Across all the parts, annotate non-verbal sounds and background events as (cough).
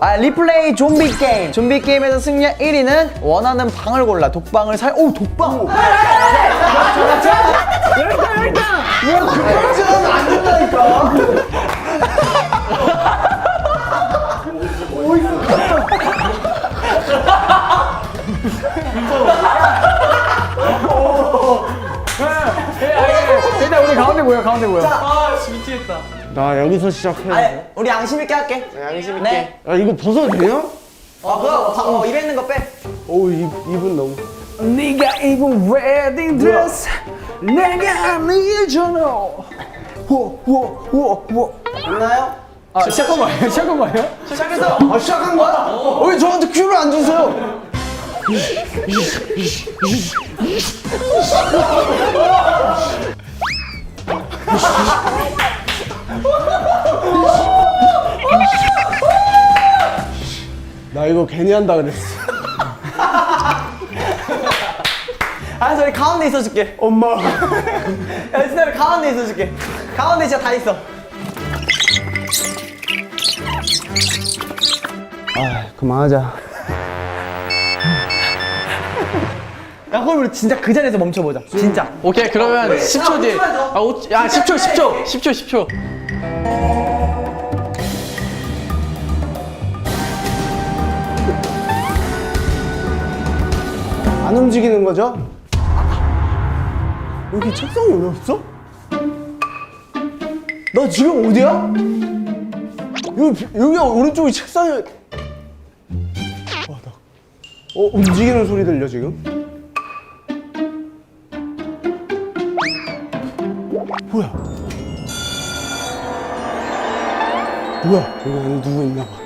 아 리플레이 좀비 게임 좀비 게임에서 승리한 1위는 원하는 방을 골라 독방을 살.. 오 독방! 일단 우리 가운데 모여 가운데 모여 나 여기서 시작해. 아니 우리 양심 있게 할게 양심 있게. 네. 야 이거 벗어도 돼요? 어 그거 바- 어, 입에 있는 거빼 오 이, 이분 너무. 네가 입은 웨딩 드레스 내가 아니잖아 워워워워 있나요? 아 시작한 거예요? 시작한 거예요? 시작해서 아 시작한 거야? 왜 저한테 큐를 안 주세요? (laughs) 이거 괜히 한다 그랬어. (laughs) 알았어 우리 가운데 있어줄게 엄마. (laughs) 야 진짜 우리 가운데 있어줄게 가운데 진짜 다 있어 아 그만하자. 야 그럼 우리 진짜 그 자리에서 멈춰보자 진짜 오케이 그러면 10초 뒤에 잠시만 더. 아, 오, 야 10초 10초 10초 10초 안 움직이는 거죠? 여기 책상이 왜 없어? 나 지금 어디야? 여기 여기 오른쪽이 책상이. 와 나. 어 움직이는 소리 들려 지금? 뭐야? 뭐야? 여기 안에 누구 있나 봐.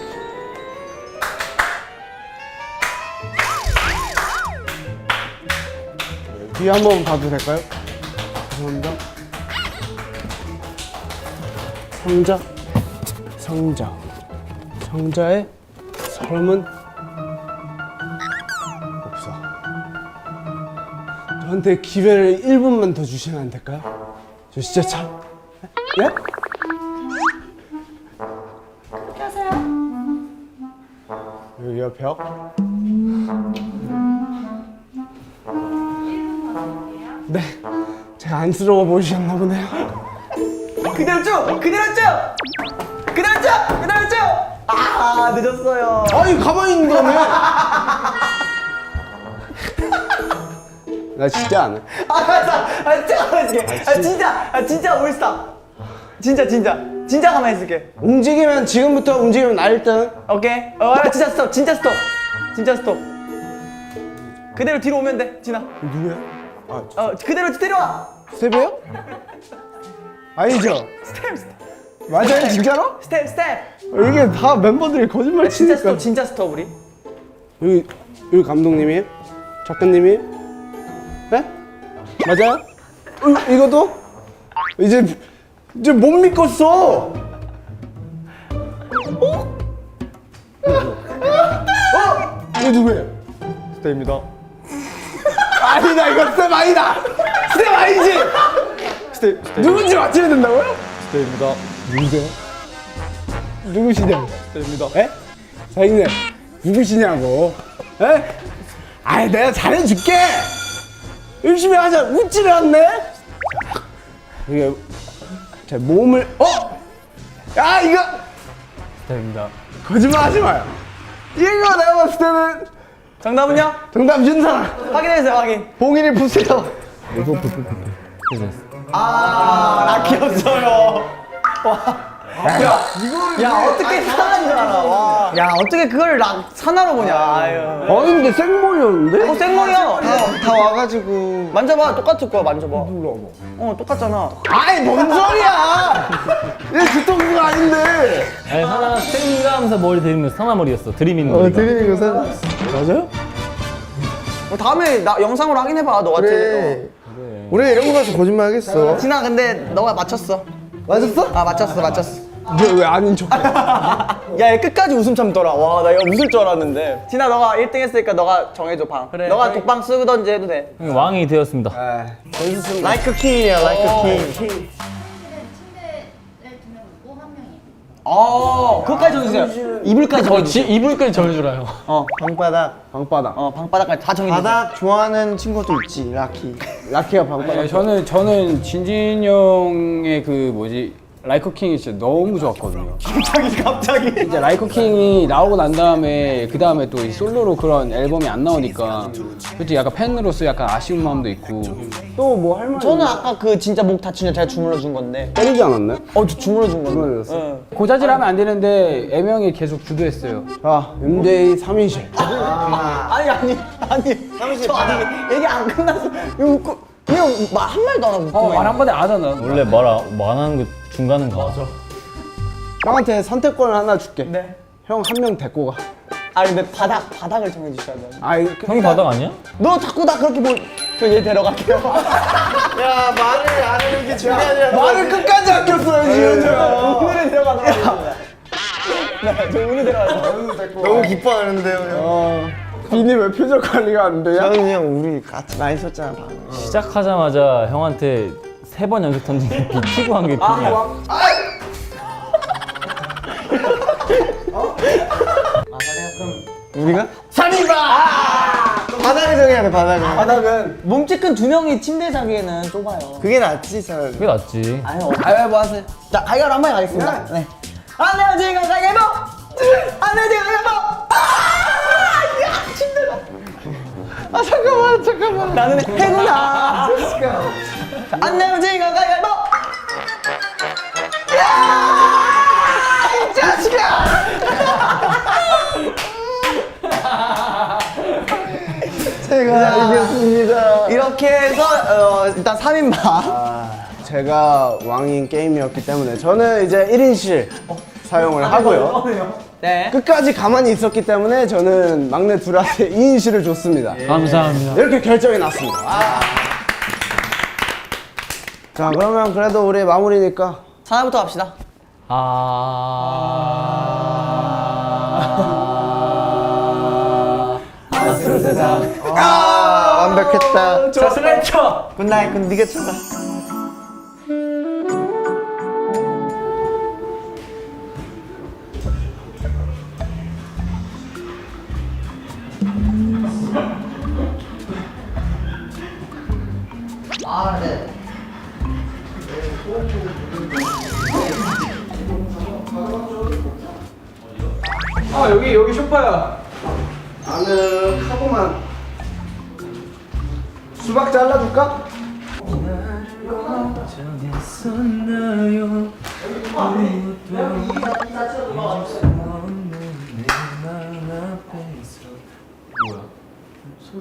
뒤에 한 번 봐도 될까요? 죄송합니다. 상자, 상자, 상자에 사람은 없어. 저한테 기회를 1분만 더 주시면 안 될까요? 저 진짜 참. 예? 여기가 벽. 네. 안쓰러워 보이셨나 보네요. 그대로 쭉! 그대로 쭉! 그대로 쭉! 그대로 쭉! 아 늦었어요 아니 가만히 있는 거네. 나 진짜 안 해. 아 알았어 아 진짜 가만히 있을게 아 진짜 아 진짜 올스타 진짜 진짜 진짜 가만히 있을게 움직이면 지금부터 움직이면 나 1등. 오케이 어 아, 진짜 스톱 진짜 스톱 진짜 스톱 그대로 뒤로 오면 돼 진아 누구야? 아, 저- 어 그대로 때려와 스텝이에요? 아니죠? 스텝 스텝 맞아요, 진짜로? 스텝 스텝 이게 다 멤버들이 거짓말 진짜 치니까. 스톱 진짜 스톱 우리 여기 여기 감독님이 작가님이 네? 맞아요? 어, 이것도 이제 이제 못 믿겠어. 어? 어? 이거 누구예요? 스테입니다. 아니다 이거 스텝 아니다. 스텝 아니지. 스텝, 스텝. 누군지 맞춰야 된다고요? 스텝입니다. 누구세요? 누구시냐고? 스텝입니다. 에? 사장님 누구시냐고? 에? 아이 내가 잘해줄게. 열심히 하자. 웃지를 않네. 이게 제 몸을 어? 야 이거 됩니다 거짓말하지 마요. 이거 내가 봤을 때는 정답은요? 정답 윤사라. 확인해주세요 확인 봉인을 부세요. 아 귀엽어요. 와야 어떻게 사나인 줄 알아? 와. 야 어떻게 그걸 나 사나로 보냐? 아유. 아니 근데 생머리였는데? 어 생머리야. 다, 다 와가지고. 만져봐 똑같을 거야 만져봐. 어 똑같잖아. 아이 뭔 소리야! (laughs) 얘 뒤통수가 아닌데. 아니 사나 쌩가 하면서 머리 들이면서 사나 머리였어. 들이미는 머리가. 드리는 거 사... 맞아요? 어, 다음에 나 영상으로 확인해봐 너 같은 그래 우리 이런 거 가서 거짓말 하겠어. 진아 근데 너가 맞췄어. 맞았어? 아 맞췄어 맞췄어. 왜왜 아닌 척 (laughs) 야얘 끝까지 웃음 참더라. 와 나 이거 웃을 줄 알았는데. 진아 너가 1등 했으니까 너가 정해줘 방. 그래. 너가 독방 쓰던지 해도 돼. 왕이 되었습니다. 라이크 킹이야 라이크 킹 아 그것까지 정해주세요. 이불까지 저 지, 정해주세요. 이불까지 정해주라요. 어, 방바닥. 방바닥. 어 방바닥까지 다 정해주세요. 바닥 좋아하는 친구도 있지, 라키. 라키가 방바닥. 아니, 저는 저는 진진 형의 그 뭐지 라이커 킹이 진짜 너무 좋았거든요. 갑자기 갑자기. 이제 라이커 킹이 나오고 난 다음에 그 다음에 또 이 솔로로 그런 앨범이 안 나오니까 솔직히 약간 팬으로서 약간 아쉬운 마음도 있고 또 뭐 할 말? 저는 아까 그 진짜 목 다친 여 제가 주물러 준 건데. 때리지 않았나요? 어, 저 주물러 준 건데. 주물렀어? 고자질하면 안 되는데 애명이 계속 주도했어요. 자, MJ 3인실. 아니 아니 아니. 저 아니 얘기 안 끝났어. 이거 웃고 그냥 말 한 말도 안 하고. 어, 말 한마디 안 하잖아. 원래 말안 하는 게 중간은 가. 맞아. 형한테 선택권을 하나 줄게. 네. 형 한 명 데리고 가. 아 근데 바닥 바닥을 정해 주셔야 돼요. 아, 이 형이 바닥 아니야? 너 자꾸 나 그렇게 뭐. 저얘 데려갈게요. (laughs) 야, 말을 안 하는 게 중요하지 말을 끝까지 아꼈어요 지금. 오늘은 데려가는 거야. 네, 저 오늘 데려가요. 너무 기뻐하는데요, 형. 어. 비니 왜 표정 관리가 안 되냐? 저는 그냥 우리 같이 많이 썼잖아, 방금. 시작하자마자 형한테 세 번 연속 던진 게 비키고 한게 그냥. 우리가? 살인마! 바닥을 정해야 돼, 바닥을. 바닥은 몸집 큰 두 명이 침대 자기에는 좁아요. 그게 낫지, 차라리. 그게 낫지. 아유, 가위바위보 하세요. 자, 가위바위보 한번 가겠습니다. 네. 안녕하세요, 가위바위보! 안녕하세요, 가위바위보! 아! 야, 침대가. 아, 잠깐만, 잠깐만. 나는 해구나. 자, 안녕하세요, 가위바위보! 야! 이 자식아! 제가 이겼습니다. 이렇게 해서, 어, 일단 3인방. 제가 왕인 게임이었기 때문에 저는 이제 1인실 사용을 하고요. 네. 끝까지 가만히 있었기 때문에 저는 막내 둘한테 2인실을 (laughs) 줬습니다. 감사합니다. 이렇게 결정이 났습니다. 자, 그러면 그래도 우리 마무리니까 사나부터 갑시다. 아, 완벽했다. 자, 슬래쳐! 굿나잇, 굿, 니가 쳐라. 아 여기 여기 쇼파야. 아늑하고만 수박 잘라줄까?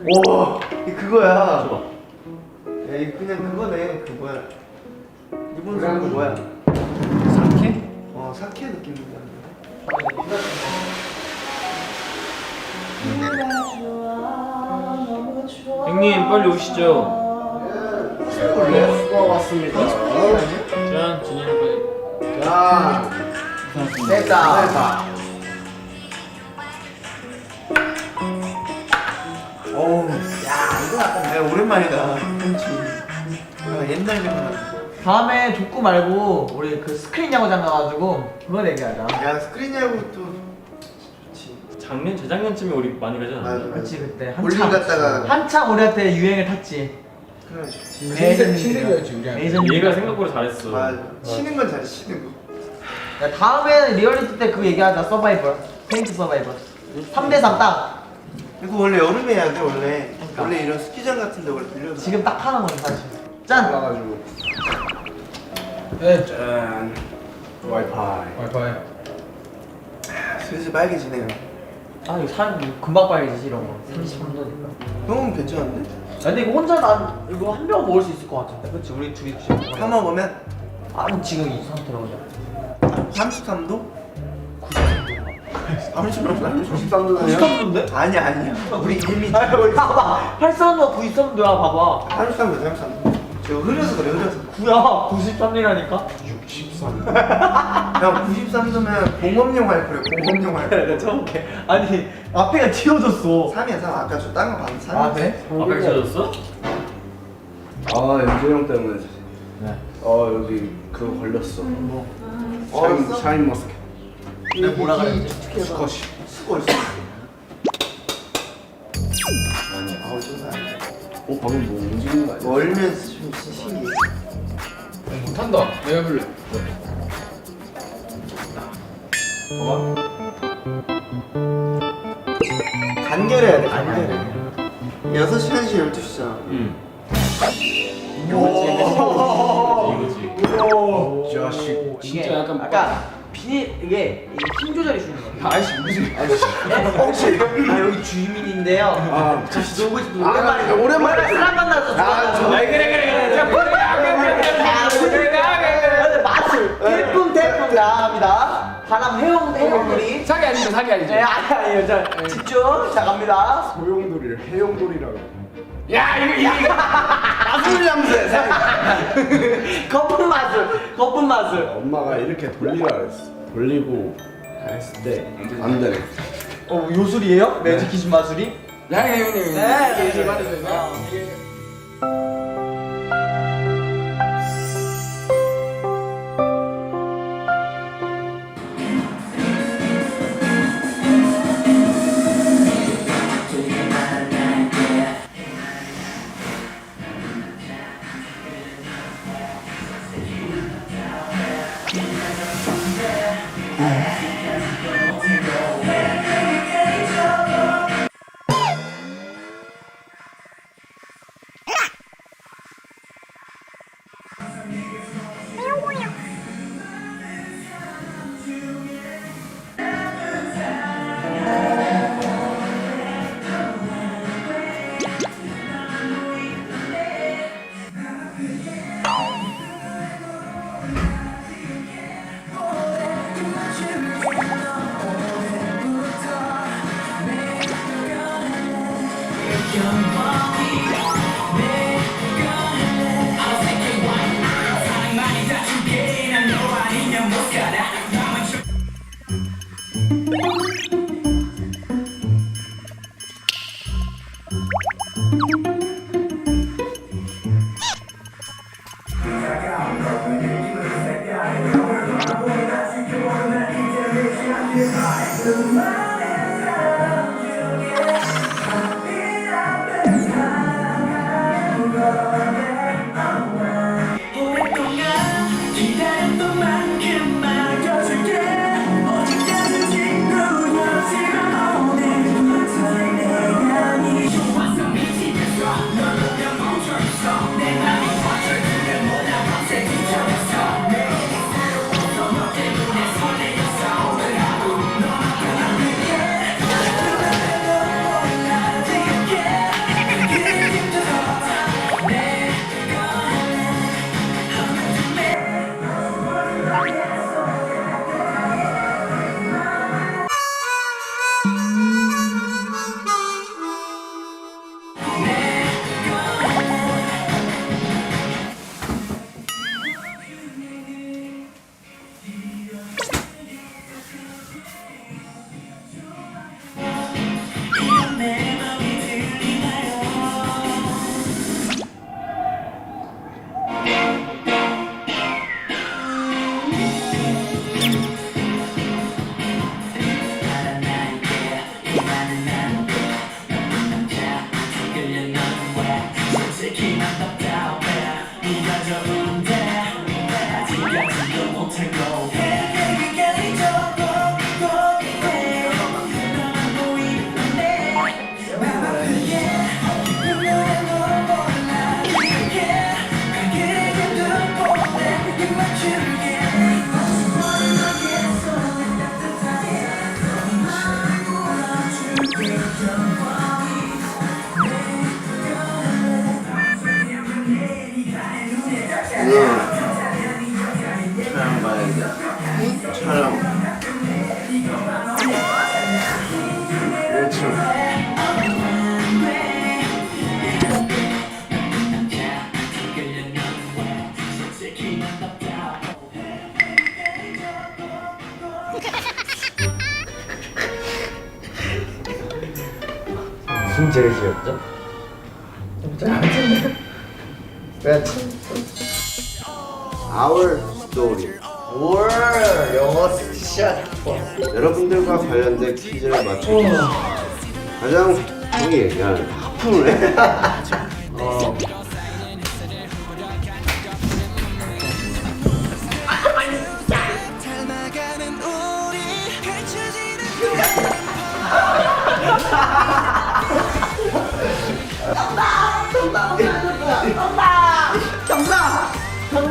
오, 이 그거야. 야, 이 그냥 그거네. 그 뭐야? 이번 사람 뭐야? 사케? 어, 사케 느낌이야. 형님 빨리 오시죠. 수고 왔습니다. 짠, 진이랑 빨리. 자, 됐다. 됐다. 어우, 야, 이거 약간 내가 오랜만이다. 아, 옛날 생각. 다음에 족구 말고 우리 그 스크린 야구장 가가지고 그거 얘기하자. 야, 스크린 야구 또 좋지. 작년 재작년쯤에 우리 많이 가지 않았나? 맞아, 그렇지 그때 볼링 한참 갔다가 한참 우리한테 유행을 탔지. 그래 좋지. 신생 신생이었지 우리. 얘가 생각보다 잘했어. 맞아. 치는 건 잘해, 치는 거. 야, 다음에는 리얼리티 때그 얘기하자 서바이벌. 페인트 서바이벌. 3대3 딱. 이거 원래 여름에 해야 돼, 원래. 원래 이런 스키장 같은 데 원래 빌려서. 지금 딱 하는 거지 사실. 짠. 가지고 네, 짠. 와이파이. 와이파이. 슬슬 빨개지네요. 아 이거 사람 금방 빨개지지 이런 거. 33도니까. 형은 괜찮은데? 근데 이거 혼자 난 이거 한 병 먹을 수 있을 것 같은데. 그렇지 우리 둘이 드시는 사 먹으면 아니 지금 이 상태로 그냥. 33도? 33도? 93도네요? 93도인데? 아니야 아니야 우리 이미 아 우리 봐봐. 83도 93도야 봐봐. 33도 33도 제가 흐려서 그래 흐려서 구야 93이라니까. 63 (laughs) 형 93도면 공업용 와이프래 공업용 와이프 내가 쳐볼게. 아니 앞에가 튀어졌어. 3이야 3 아까 저 딴거 봤는데 3이야 아 그래? 아까 잊어졌어? 아 연재 형 때문에 네. 어 여기 그거 걸렸어 뭐? 샤인, 샤인 머스켓 내가 뭐라 그랬지? 스쿼시. 스쿼시. 아 어 방금 뭐 움직이는 거 아니야? 월면 좀 신기해. 못한다. 내가 해볼래. 간결해야 돼, 간결해. 6시, 1시, 12시잖아. 응. 이거지. 자식. 진짜 약간 아까 비닐 이게 힘 조절해 주는 거예요. 아이씨 무슨 네? 혹시 아 여기 주민인데요. 아, 저 너무 오랜만에 오랜만에 사람 만나서 좋아서. 저- 그래 그래 그래. 자, 그래 그래. 마술 태풍 태풍 나갑니다. 바람 해용 해용놀이. 사기 아니죠 사기 아니죠. 네 아니 아니요 자 집중 자 갑니다. 소용돌이를 해용돌이라고. 야 이거 이거 마술 양세. 거품 마술 거품 마술. 엄마가 이렇게 돌리라 그랬어. 돌리고 했을 때 안 되네. 어 요술이에요? 매직 기준 마술이? 양해 형님. 네, 이제 받으세요. 죄를 지었죠? Our story. 올 영어 스샷 여러분들과 관련된 퀴즈를 맞춰주세요. 가장 형이 야 하품을 해. (laughs) 어.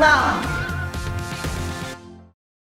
감사합니다.